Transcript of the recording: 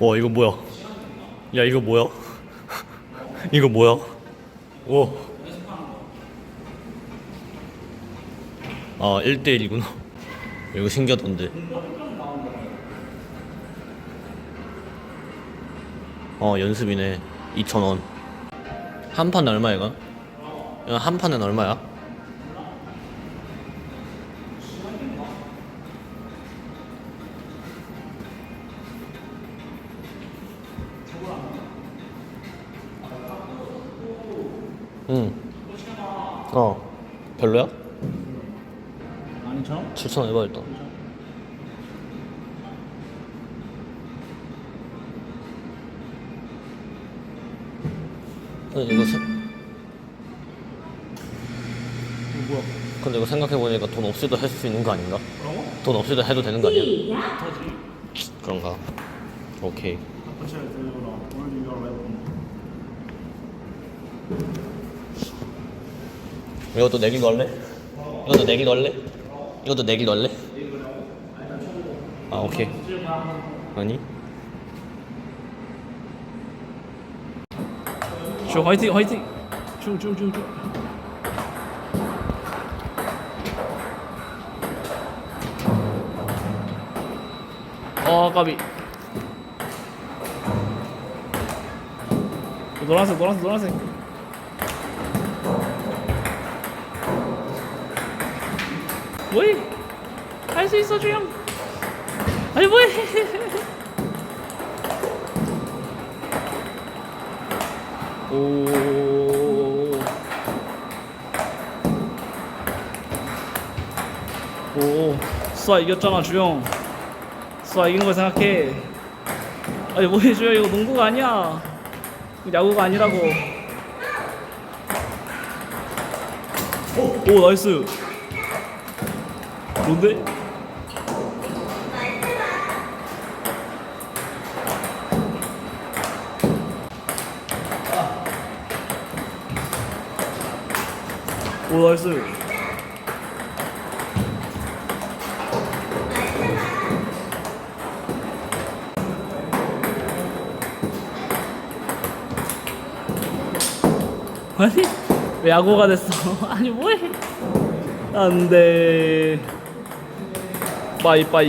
와 이거 뭐야? 야 이거 뭐야? 이거 뭐야? 오. 아 1대1이구나. 이거 신기하던데. 어 연습이네. 2,000원. 한 판 얼마 이거? 이거 한 판은 얼마야? 응. 어. 별로야? 12,000원? 7,000원 해봐 일단. 근데 이거 세... 뭐야? 근데 이거 생각해 보니까 돈 없이도 할 수 있는 거 아닌가? 뭐라고? 돈 없이도 해도 되는 거 아니야? 터지. 그런가? 오케이. 오늘 이거 왜? 이것도 내기로 할래? 이것도 내기로 할래? 이것도 내기로 할래? 아 오케이. 아니? 쇼 화이팅 화이팅. 쭉쭉쭉쭉. 어 까비. 노란색 노란색 노란색. 뭐해? 할 수 있어 주영. 아니 뭐해? 오. 오. 수아 이겼잖아 주영. 수아 이긴 거 생각해. 아니 뭐해 주영 이거 농구가 아니야. 야구가 아니라고. 오, 오 나이스. 뭔데? 오 나이스. 아니 왜 야구가 됐어? 아니 뭐해? 안돼. 빠이빠이.